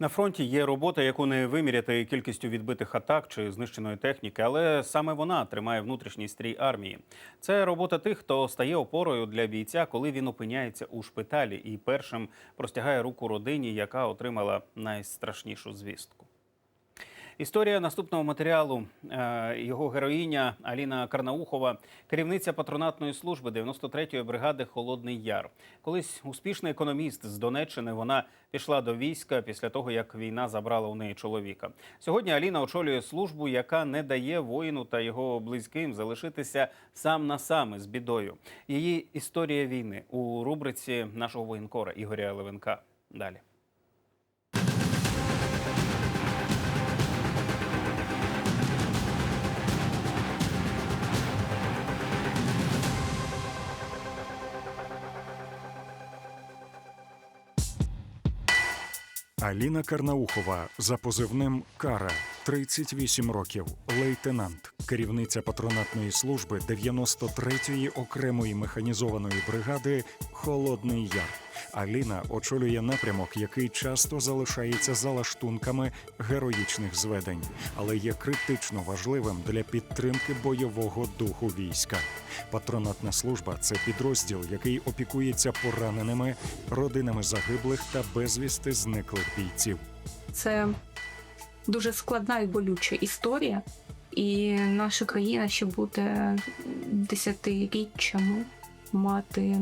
На фронті є робота, яку не виміряти кількістю відбитих атак чи знищеної техніки, але саме вона тримає внутрішній стрій армії. Це робота тих, хто стає опорою для бійця, коли він опиняється у шпиталі і першим простягає руку родині, яка отримала найстрашнішу звістку. Історія наступного матеріалу. Е, Його героїня Аліна Карнаухова, керівниця патронатної служби 93-ї бригади Холодний Яр. Колись успішний економіст з Донеччини. Вона пішла до війська після того, як війна забрала у неї чоловіка. Сьогодні Аліна очолює службу, яка не дає воїну та його близьким залишитися сам на сам із бідою. Її історія війни у рубриці нашого воєнкора Ігоря Левенка. Далі. Аліна Карнаухова за позивним Кара, 38 років, лейтенант, керівниця патронатної служби 93-ї окремої механізованої бригади Холодний Яр. Аліна очолює напрямок, який часто залишається за лаштунками героїчних зведень, але є критично важливим для підтримки бойового духу війська. Патронатна служба це підрозділ, який опікується пораненими, родинами загиблих та безвісти зниклих бійців. Це дуже складна і болюча історія, і наша країна ще буде десятиріччями мати.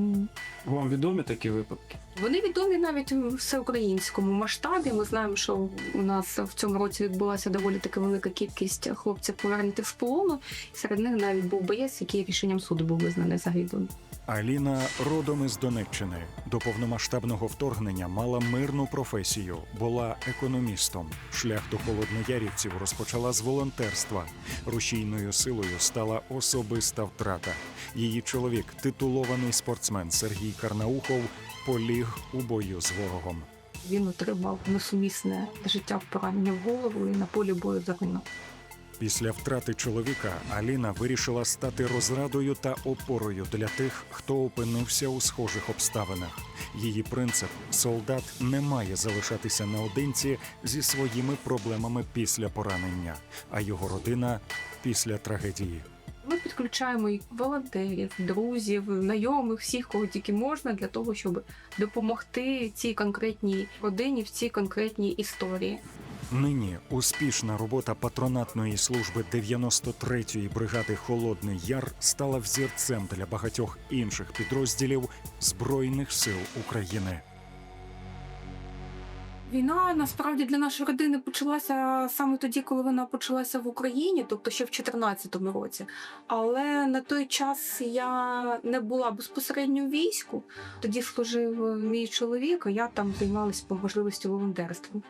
Вам відомі такі випадки? Вони відомі навіть у всеукраїнському масштабі. Ми знаємо, що у нас в цьому році відбулася доволі таки велика кількість хлопців повернутих з полону. Серед них навіть був боєць, який рішенням суду був визнаний загиблим. Аліна родом із Донеччини. До повномасштабного вторгнення мала мирну професію, була економістом. Шлях до холодноярівців розпочала з волонтерства. Рушійною силою стала особиста втрата. Її чоловік, титулований спортсмен Сергій Карнаухов, поліг у бою з ворогом. Він отримав несумісне життя поранення в голову і на полі бою загинув. Після втрати чоловіка Аліна вирішила стати розрадою та опорою для тих, хто опинився у схожих обставинах. Її принцип солдат не має залишатися наодинці зі своїми проблемами після поранення, а його родина після трагедії. Ми підключаємо і волонтерів, друзів, знайомих, всіх, кого тільки можна, для того, щоб допомогти цій конкретній родині в цій конкретній історії. Нині успішна робота патронатної служби 93-ї бригади Холодний Яр стала взірцем для багатьох інших підрозділів Збройних сил України. Війна насправді для нашої родини почалася саме тоді, коли вона почалася в Україні, тобто ще в 2014 році. Але на той час я не була безпосередньо в війську. Тоді служив мій чоловік, а я там займалася по можливості волонтерством.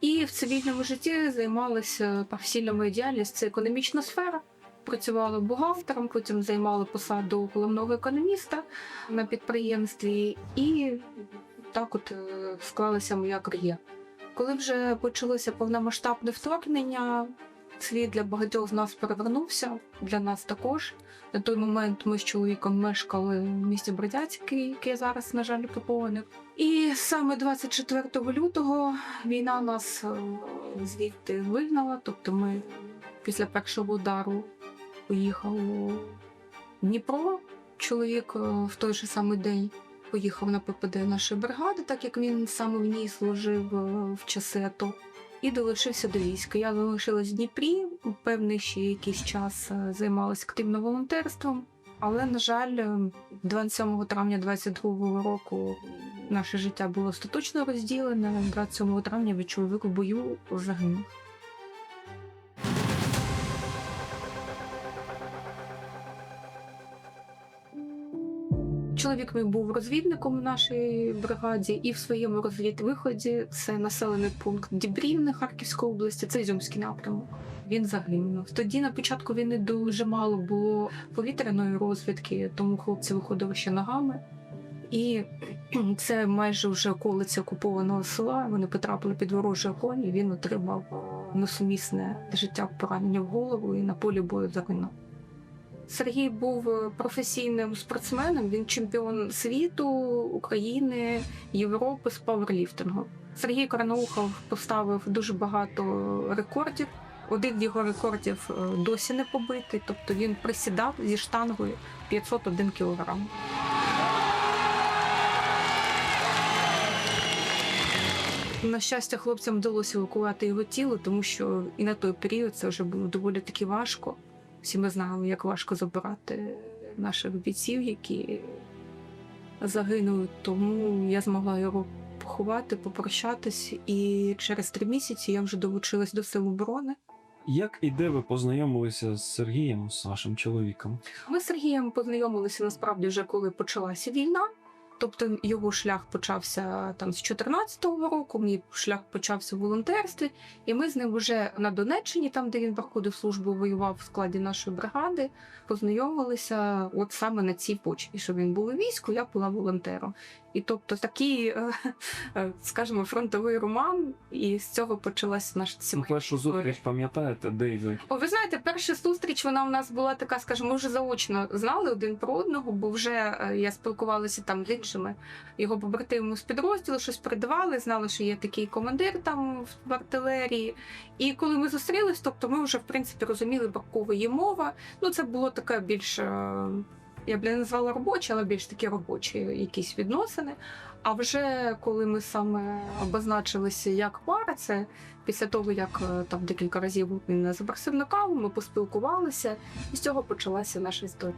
І в цивільному житті займалася професійною моєю діяльністю це економічна сфера. Працювала бухгалтером, потім займала посаду головного економіста на підприємстві, і так от е, склалася моя кар'єра. Коли вже почалося повномасштабне вторгнення, світ для багатьох з нас перевернувся, для нас також. На той момент ми з чоловіком мешкали в місті Бродяцький, яке зараз, на жаль, окуповане. І саме 24 лютого війна нас е, звідти вигнала. Тобто ми після першого удару поїхали у Дніпро. Чоловік е, в той же самий день поїхав на ППД нашої бригади, так як він саме в ній служив е, в часи АТО. І долучився до війська. Я залишилась в Дніпрі, певний ще якийсь час е, займалася активно волонтерством. Але, на жаль, е, 27 травня 22 року наше життя було остаточно розділене. 27 травня від чоловіка в бою загинув. Чоловік мій був розвідником в нашій бригаді, і в своєму розвідвиході це населений пункт Дібрівне Харківської області, це Ізюмський напрямок. Він загинув. Тоді на початку війни дуже мало було повітряної розвідки, тому хлопці виходили ще ногами. І це майже вже околиця окупованого села. Вони потрапили під ворожий огонь, і він отримав несумісне життя поранення в голову і на полі бою загинув. Сергій був е, професійним спортсменом. Він чемпіон світу, України, Європи з пауерліфтингу. Сергій Карнаухов поставив дуже багато рекордів. Один його рекордів е, досі не побитий, тобто він присідав зі штангою 501 кілограм. На щастя, хлопцям вдалося евакувати його тіло, тому що і на той період це вже було доволі таки важко. Всі ми знаємо, як важко забирати наших бійців, які загинули. Тому я змогла його поховати, попрощатись, і через три місяці я вже долучилась до сил оборони. Як і де ви познайомилися з Сергієм, з вашим чоловіком? Ми з Сергієм познайомилися насправді вже коли почалася війна. Тобто його шлях почався там з 14-го року, мій шлях почався в волонтерстві, і ми з ним вже на Донеччині, там де він проходив службу, воював в складі нашої бригади, познайомилися от саме на цій почві, що він був у війську, я була волонтером. І тобто такий, е, е, скажімо, фронтовий роман, і з цього почалася наша Ну, першу зустріч пам'ятаєте, де ви? О, ви знаєте, перша зустріч вона у нас була така, скажімо, ми вже заочно знали один про одного, бо вже е, я спілкувалася там з іншими його побратимами з підрозділу, щось передавали, знали, що є такий командир там в артилерії. І коли ми зустрілись, тобто ми вже в принципі розуміли, про кого є мова. Ну, це було таке більш. Я б не назвала робоче, але більш такі робочі якісь відносини. А вже коли ми саме обозначилися як пара, це після того, як е, там декілька разів він нас запросив на каву, ми поспілкувалися, і з цього почалася наша історія.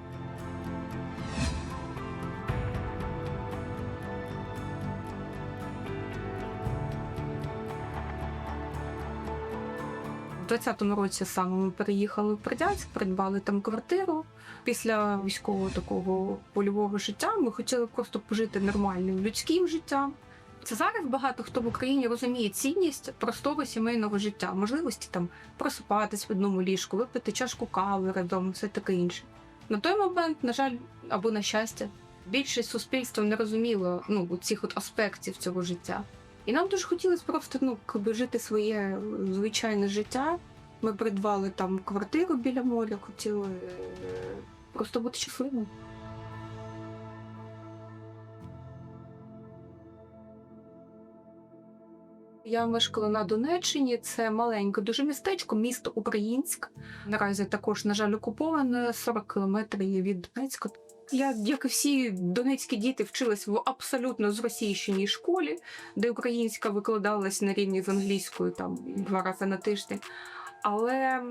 У 20-му році саме ми переїхали в Бердянськ, придбали там квартиру. Після військового такого польового життя ми хотіли просто пожити нормальним людським життям. Це зараз багато хто в Україні розуміє цінність простого сімейного життя, можливості там просипатись в одному ліжку, випити чашку кави разом, все таке інше. На той момент, на жаль, або на щастя, більшість суспільства не розуміло ну, цих от аспектів цього життя. І нам дуже хотілося просто ну, якби жити своє звичайне життя. Ми придбали там квартиру біля моря, хотіли е, просто бути щасливими. Я мешкала на Донеччині. Це маленьке дуже містечко, місто Українськ. Наразі також, на жаль, окуповане 40 кілометрів від Донецька. Я, як і всі донецькі діти, вчилась в абсолютно зросійщеній школі, де українська викладалась на рівні з англійською там два рази на тиждень. Але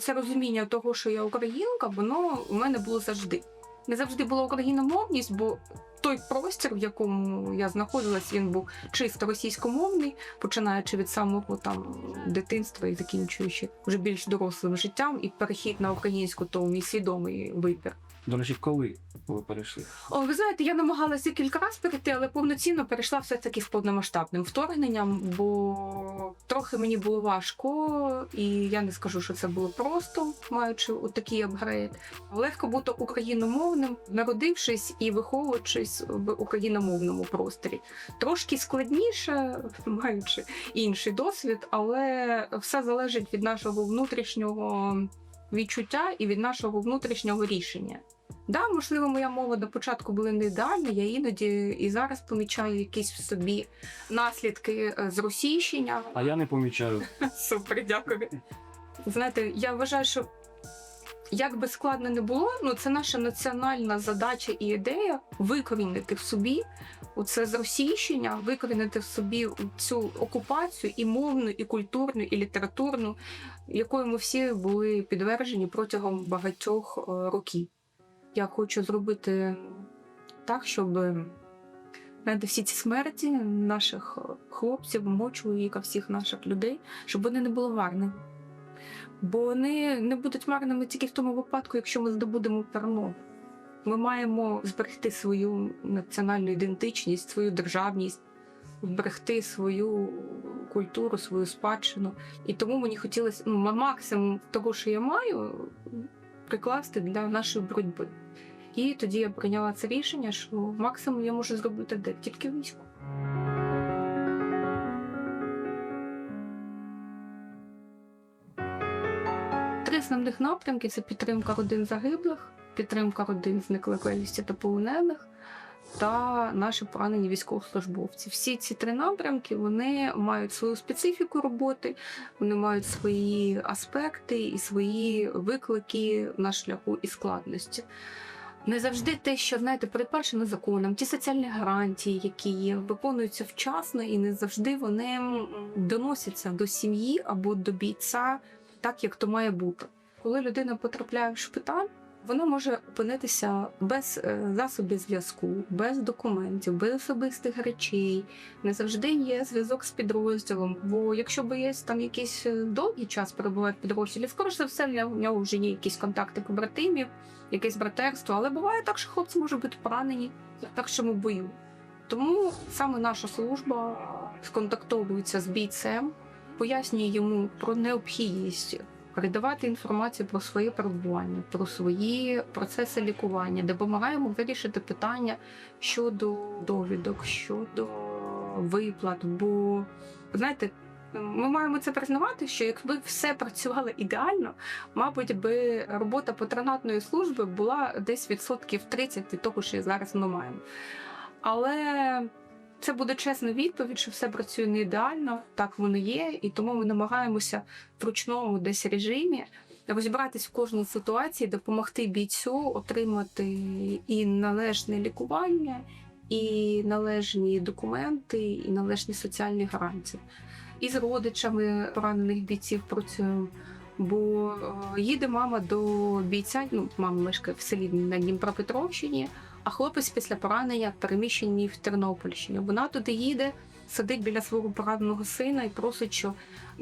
це розуміння того, що я українка, воно у мене було завжди. Не завжди була україномовність, бо той простір, в якому я знаходилась, він був чисто російськомовний, починаючи від самого там дитинства і закінчуючи вже більш дорослим життям, і перехід на українську, то мій свідомий вибір. До речі, коли ви перейшли? О, ви знаєте, я намагалася кілька разів перейти, але повноцінно перейшла все таки з повномасштабним вторгненням, бо трохи мені було важко, і я не скажу, що це було просто, маючи такий апгрейд. Легко бути україномовним, народившись і виховуючись в україномовному просторі. Трошки складніше, маючи інший досвід, але все залежить від нашого внутрішнього відчуття і від нашого внутрішнього рішення. Да, можливо, моя мова до початку була не ідеальна, я іноді і зараз помічаю якісь в собі наслідки е, зросійщення. А я не помічаю. Супер, дякую. Знаєте, я вважаю, що як би складно не було, ну це наша національна задача і ідея викорінити в собі оце зросійщення, викорінити в собі цю окупацію і мовну, і культурну, і літературну, якою ми всі були підтверджені протягом багатьох е, років. Я хочу зробити так, щоб знаєте, всі ці смерті наших е, хлопців, мого чоловіка, всіх наших людей, щоб вони не були марними. Бо вони не будуть марними тільки в тому випадку, якщо ми здобудемо перемогу. Ми маємо зберегти свою національну ідентичність, свою державність, зберегти свою культуру, свою спадщину. І тому мені хотілося ну, максимум того, що я маю, прикласти для нашої боротьби. І тоді я прийняла це рішення, що максимум я можу зробити де тільки військо. Три основних напрямки це підтримка родин загиблих, підтримка родин зниклих безвісті та полонених, та наші поранені військовослужбовці. Всі ці три напрямки вони мають свою специфіку роботи, вони мають свої аспекти і свої виклики на шляху і складності. Не завжди те, що знаєте, передбачено законом, ті соціальні гарантії, які є, виконуються вчасно, і не завжди вони доносяться до сім'ї або до бійця так, як то має бути. Коли людина потрапляє в шпиталь, вона може опинитися без е, засобів зв'язку, без документів, без особистих речей. Не завжди є зв'язок з підрозділом. Бо якщо боєць там якийсь е, довгий час перебуває в підрозділі, скоріш за все, в нього- вже є якісь контакти побратимів, якесь братерство. Але буває так, що хлопці можуть бути поранені в першому бою. Тому саме наша служба сконтактовується з бійцем, пояснює йому про необхідність передавати інформацію про своє перебування, про свої процеси лікування, допомагаємо вирішити питання щодо довідок, щодо виплат. Бо знаєте, ми маємо це признавати, що якби все працювало ідеально, мабуть, би робота патронатної служби була десь відсотків 30 від того, що зараз ми маємо. Але це буде чесна відповідь, що все працює не ідеально, так воно є, і тому ми намагаємося в ручному десь режимі розібратись в кожній ситуації, допомогти бійцю отримати і належне лікування, і належні документи, і належні соціальні гарантії. І з родичами поранених бійців працюємо. Бо е, їде мама до бійця, ну мама мешкає в селі на Дніпропетровщині, а хлопець після поранення переміщений в Тернопільщині. Вона туди їде, сидить біля свого пораненого сина і просить, що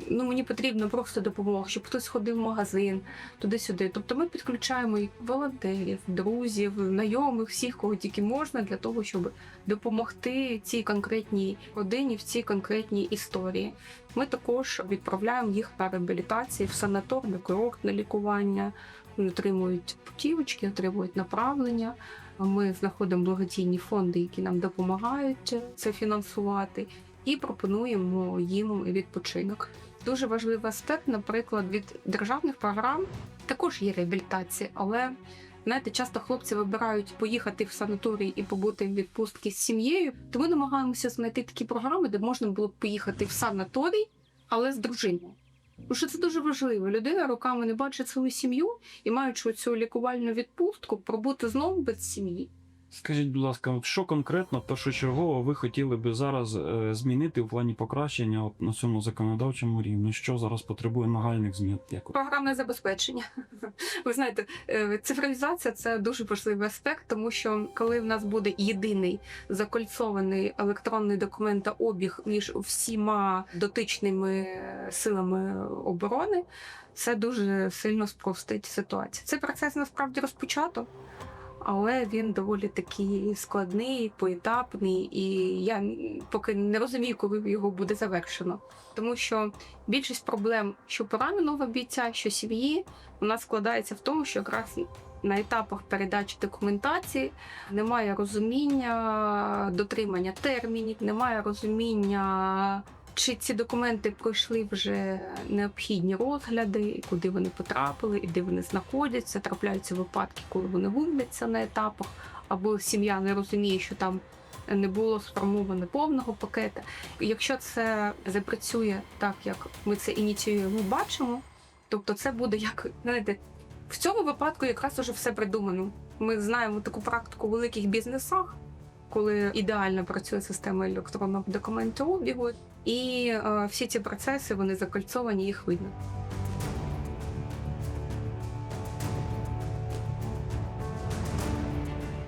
ну мені потрібна просто допомога, щоб хтось ходив в магазин туди-сюди. Тобто ми підключаємо і волонтерів, друзів, знайомих, всіх, кого тільки можна, для того, щоб допомогти цій конкретній родині в цій конкретній історії. Ми також відправляємо їх на реабілітації в санаторне на курортне лікування. Вони отримують путівочки, отримують направлення. Ми знаходимо благодійні фонди, які нам допомагають це фінансувати, і пропонуємо їм відпочинок. Дуже важливий аспект, наприклад, від державних програм також є реабілітація, але знаєте, часто хлопці вибирають поїхати в санаторій і побути в відпустці з сім'єю. То ми намагаємося знайти такі програми, де можна було б поїхати в санаторій, але з дружиною. Тому що це дуже важливо. Людина роками не бачить свою сім'ю і маючи цю лікувальну відпустку, пробути знову без сім'ї. Скажіть, будь ласка, що конкретно першочергово ви хотіли би зараз е, змінити в плані покращення на цьому законодавчому рівні? Що зараз потребує нагальних змін? Як Програмне забезпечення. Ви знаєте, е, цифровізація це дуже важливий аспект, тому що коли в нас буде єдиний закольцований електронний документообіг між всіма дотичними силами оборони, це дуже сильно спростить ситуацію. Цей процес насправді розпочато. Але він доволі такий складний, поетапний, і я поки не розумію, коли його буде завершено. Тому що більшість проблем, що пораненого бійця, що сім'ї, вона складається в тому, що якраз на етапах передачі документації немає розуміння дотримання термінів, немає розуміння, чи ці документи пройшли вже необхідні розгляди, куди вони потрапили, і де вони знаходяться. Трапляються випадки, коли вони губляться на етапах, або сім'я не розуміє, що там не було сформовано повного пакета. Якщо це запрацює так, як ми це ініціюємо, бачимо, тобто це буде як знаєте, в цьому випадку якраз уже все придумано. Ми знаємо таку практику в великих бізнесах, коли ідеально працює система електронного документообігу, і е, всі ці процеси вони закольцовані, їх видно.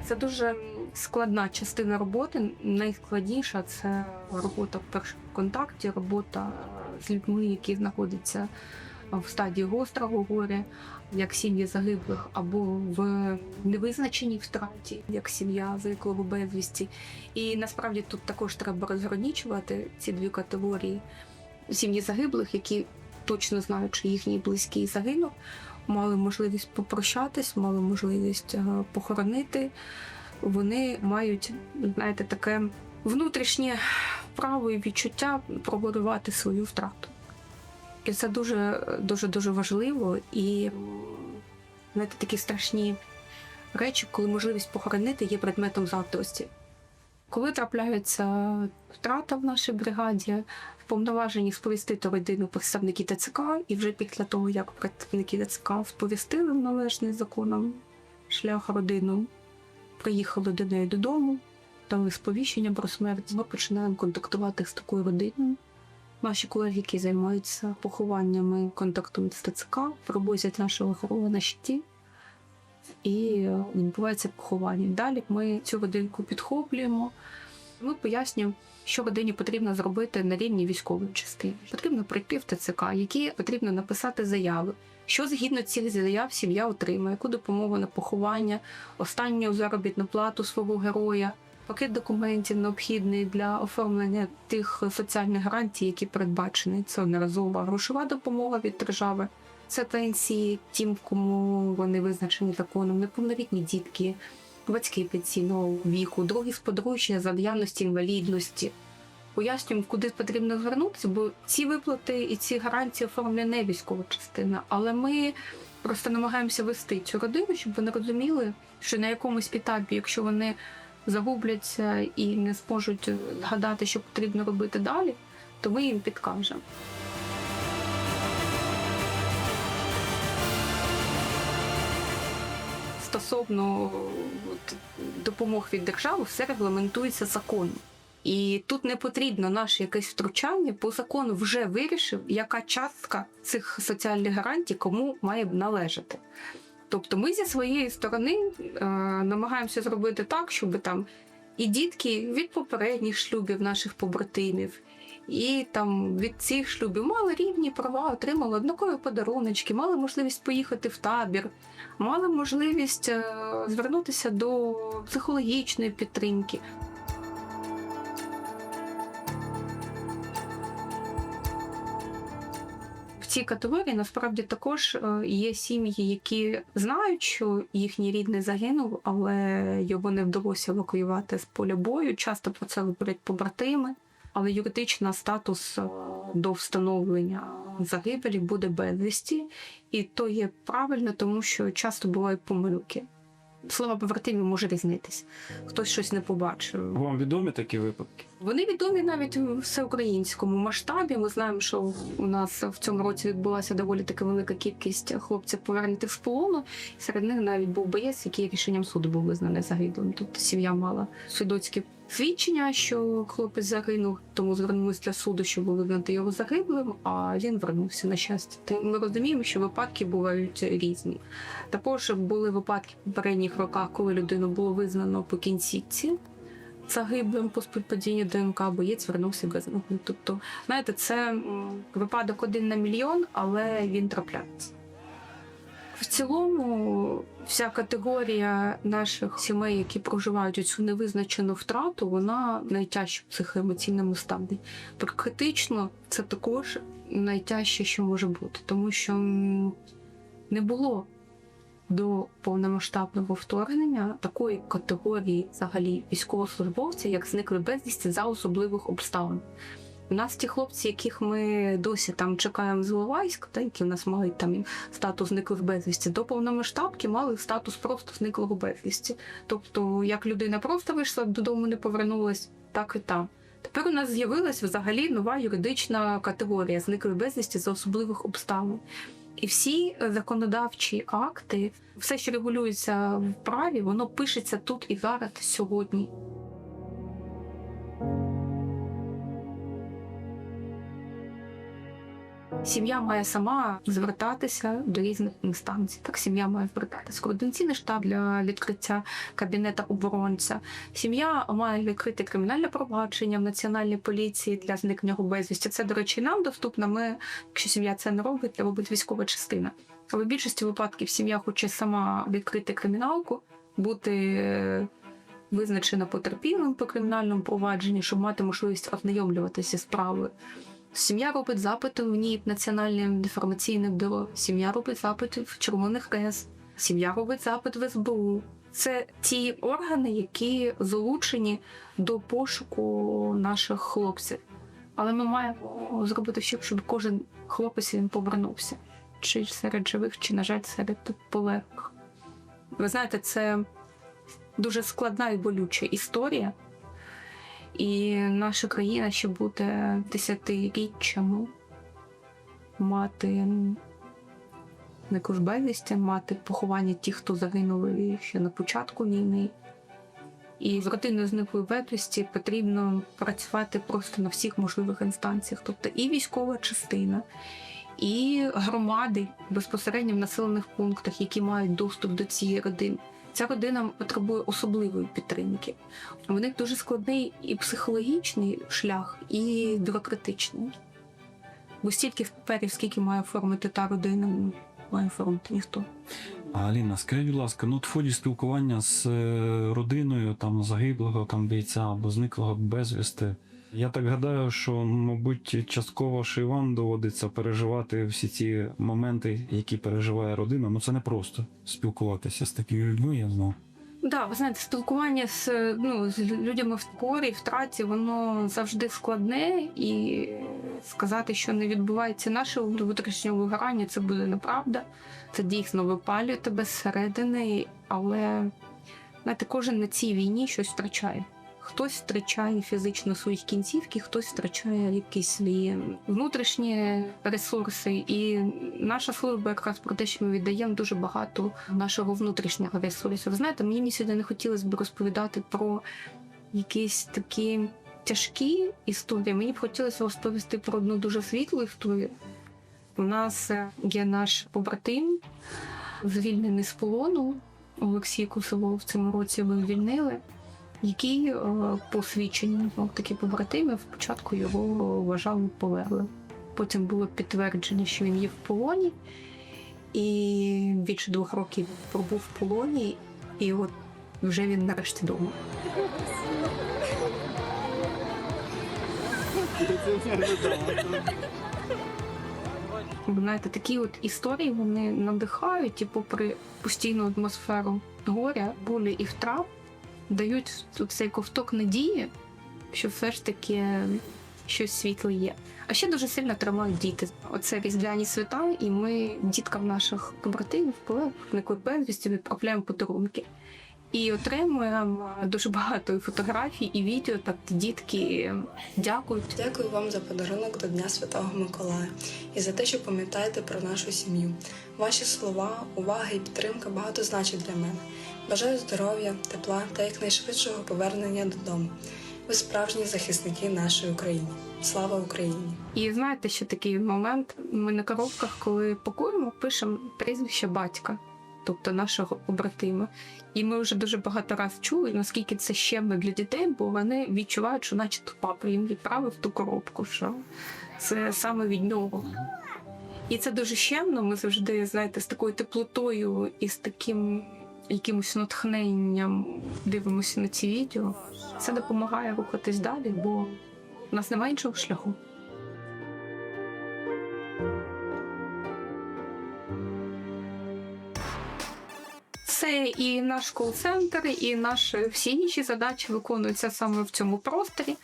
Це дуже складна частина роботи. Найскладніша це робота в першому контакті, робота з людьми, які знаходяться в стадії гострого горя, як сім'ї загиблих, або в невизначеній втраті, як сім'я зниклого безвісті. І насправді тут також треба розграничувати ці дві категорії сім'ї загиблих, які точно знають, що їхній близький загинув, мали можливість попрощатись, мали можливість е, похоронити. Вони мають, знаєте, таке внутрішнє право і відчуття проборювати свою втрату. І це дуже дуже дуже важливо. І знаєте, такі страшні речі, коли можливість похоронити є предметом заздрості. Коли трапляється втрата в нашій бригаді, вповноважені сповістити родину представники ТЦК, і вже після того, як представники ТЦК сповістили в належний законом шлях родину, приїхали до неї додому, дали сповіщення про смерть. Ми починаємо контактувати з такою родиною. Наші колеги, які займаються похованнями, контактують з ТЦК, привозять нашого героя на щиті і е, відбувається поховання. Далі ми цю родинку підхоплюємо. Ми пояснюємо, що родині потрібно зробити на рівні військової частини. Потрібно прийти в ТЦК, які потрібно написати заяви. Що згідно цих заяв сім'я отримає, яку допомогу на поховання, останню заробітну плату свого героя, пакет документів необхідний для оформлення тих соціальних гарантій, які передбачені. Це одноразова грошова допомога від держави, це пенсії тим, кому вони визначені законом, неповнолітні дітки, батьки пенсійного віку, другі сподручення за наявності інвалідності. Пояснюємо, куди потрібно звернутися, бо ці виплати і ці гарантії оформлює не військова частина. Але ми просто намагаємося вести цю родину, щоб вони розуміли, що на якомусь етапі, якщо вони загубляться і не зможуть згадати, що потрібно робити далі, то ми їм підкажемо. Стосовно допомог від держави, все регламентується законом. І тут не потрібно наше якесь втручання, бо закон вже вирішив, яка частка цих соціальних гарантій кому має належати. Тобто ми зі своєї сторони е, намагаємося зробити так, щоб там і дітки від попередніх шлюбів наших побратимів, і там від цих шлюбів мали рівні права, отримали однакові подаруночки, мали можливість поїхати в табір, мали можливість е, звернутися до психологічної підтримки. Цій категорії насправді також е, є сім'ї, які знають, що їхній рідний загинув, але його не вдалося евакуювати з поля бою. Часто про це говорять побратими, але юридичний статус е, до встановлення загибелі буде безвісті, і то є правильно, тому що часто бувають помилки. Слово побратимів може різнитись. Хтось щось не побачив. Вам відомі такі випадки? Вони відомі навіть у всеукраїнському масштабі. Ми знаємо, що у нас в цьому році відбулася доволі таки велика кількість хлопців повернутих з полону. Серед них навіть був боєць, який рішенням суду був визнаний загиблим. Тобто сім'я мала свідоцьке свідчення, що хлопець загинув, тому звернулися для суду, щоб визнати його загиблим. А він вернувся на щастя. Ми розуміємо, що випадки бувають різні. Також були випадки в попередніх роках, коли людину було визнано по кінцівці загиблим по співпадінню ДНК, боєць вернувся без. Тобто, знаєте, це випадок один на мільйон, але він трапляється. В цілому, вся категорія наших сімей, які проживають цю невизначену втрату, вона найтяжча в психоемоційному стані. Критично це також найтяжче, що може бути, тому що не було до повномасштабного вторгнення такої категорії взагалі військовослужбовців, як зникли безвісті за особливих обставин. У нас ті хлопці, яких ми досі там чекаємо з Іловайська, та, які в нас мають там статус зниклих безвісті, до повномасштабки мали статус просто зниклого безвісті. Тобто, як людина просто вийшла додому, не повернулась, так і там. Тепер у нас з'явилась взагалі нова юридична категорія зниклих безвісті за особливих обставин. І всі законодавчі акти, все, що регулюється в праві, воно пишеться тут і зараз сьогодні. Сім'я має сама звертатися до різних інстанцій. Так, сім'я має звертатися в координаційний штаб для відкриття кабінета оборонця. Сім'я має відкрити кримінальне провадження в національній поліції для зникнення безвісті. Це, до речі, нам доступно. Ми, якщо сім'я це не робить, це робить військова частина. Але в більшості випадків сім'я хоче сама відкрити криміналку, бути е, визначена потерпілим по кримінальному провадженню, щоб мати можливість ознайомлюватися з справою. Сім'я робить запити в НІП, Національне інформаційне бюро. Сім'я робить запити в Червоний Хрест. Сім'я робить запит в СБУ. Це ті органи, які залучені до пошуку наших хлопців. Але ми маємо зробити все, щоб кожен хлопець він повернувся. Чи серед живих, чи, на жаль, серед полеглих. Ви знаєте, це дуже складна і болюча історія. І наша країна ще буде десятиріччями мати не безвісті, мати поховання тих, хто загинули ще на початку війни. І з родиною зниклої безвісті потрібно працювати просто на всіх можливих інстанціях, тобто і військова частина, і громади безпосередньо в населених пунктах, які мають доступ до цієї родини. Ця родина потребує особливої підтримки. У них дуже складний і психологічний шлях, і бюрократичний. Бо стільки паперів, скільки має оформити та родина, не має оформити ніхто. Аліна, скажіть, будь ласка, ну в ході спілкування з е, родиною там загиблого там бійця або зниклого безвісти. Я так гадаю, що, мабуть, частково вам доводиться переживати всі ці моменти, які переживає родина. Ну це не просто спілкуватися з такими людьми, я знаю. Да, ви знаєте, спілкування з, ну, з людьми в горі, втраті, воно завжди складне, і сказати, що не відбувається наше внутрішнє вигорання, це буде неправда. Це дійсно випалює тебе зсередини, але знаєте, кожен на цій війні щось втрачає. Хтось втрачає фізично свої кінцівки, хтось втрачає якісь свої внутрішні ресурси. І наша служба якраз про те, що ми віддаємо дуже багато нашого внутрішнього ресурсу. Ви знаєте, мені сьогодні не хотілося б розповідати про якісь такі тяжкі історії. Мені б хотілося розповісти про одну дуже світлу історію. У нас є наш побратим, звільнений з полону. Олексій Кусилов в цьому році ми звільнили який е, по свідченню ну, такі побратимів спочатку його вважали полеглим. Потім було підтвердження, що він є в полоні, і більше двох років пробув в полоні, і от вже він нарешті вдома. Знаєте, такі от історії вони надихають, і попри постійну атмосферу горя, болі і втрат, дають цей ковток надії, що все ж таки щось світле є. А ще дуже сильно тримають діти. Оце різдвяні свята, і ми діткам наших побратимів, колег, на безвісті відправляємо подарунки. І отримуємо дуже багато і фотографій і відео, так дітки дякують. Дякую вам за подарунок до Дня Святого Миколая і за те, що пам'ятаєте про нашу сім'ю. Ваші слова, увага і підтримка багато значать для мене. Бажаю здоров'я, тепла та якнайшвидшого повернення додому. Ви справжні захисники нашої України. Слава Україні! І знаєте, ще такий момент. Ми на коробках, коли пакуємо, пишемо прізвище батька, тобто нашого побратима. І ми вже дуже багато разів чули, наскільки це щемно для дітей, бо вони відчувають, що начебто папа їм відправив ту коробку, що це саме від нього. І це дуже щемно. Ми завжди, знаєте, з такою теплотою і з таким якимось натхненням дивимося на ці відео. Це допомагає рухатись далі, бо у нас немає іншого шляху. І наш кол-центр, і наші всі інші задачі виконуються саме в цьому просторі.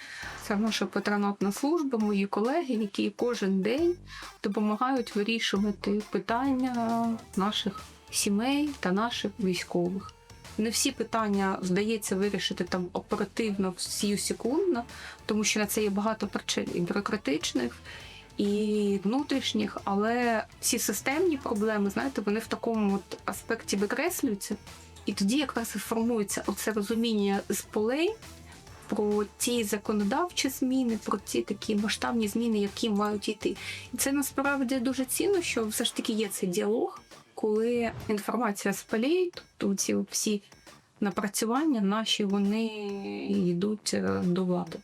Це наша патронатна служба, мої колеги, які кожен день допомагають вирішувати питання наших сімей та наших військових. Не всі питання вдається вирішити там оперативно всі секундно, тому що на це є багато причин і бюрократичних, і внутрішніх, але всі системні проблеми, знаєте, вони в такому от аспекті викреслюються, і тоді якраз і формується оце розуміння з полей про ті законодавчі зміни, про ті такі масштабні зміни, які мають йти. І це насправді дуже цінно, що все ж таки є цей діалог, коли інформація полей, тобто ці всі напрацювання наші, вони йдуть е, до влади.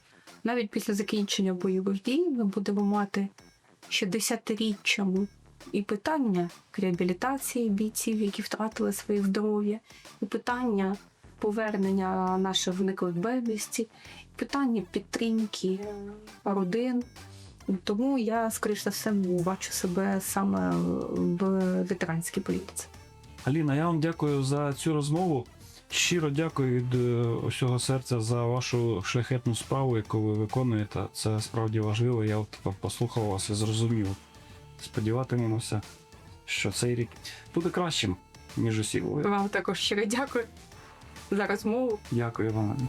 Навіть після закінчення бойових дій ми будемо мати ще десятиріччями і питання реабілітації бійців, які втратили своє здоров'я, і питання повернення наших вниклих і питання підтримки родин. Тому я, скоріш за все, бачу себе саме в ветеранській політиці. Аліна, я вам дякую за цю розмову. Щиро дякую від е, усього серця за вашу шляхетну справу, яку ви виконуєте. Це справді важливо. Я от послухав вас і зрозумів. Сподіватимемося, що цей рік буде кращим, ніж усі були. Вам також щиро дякую за розмову. Дякую вам.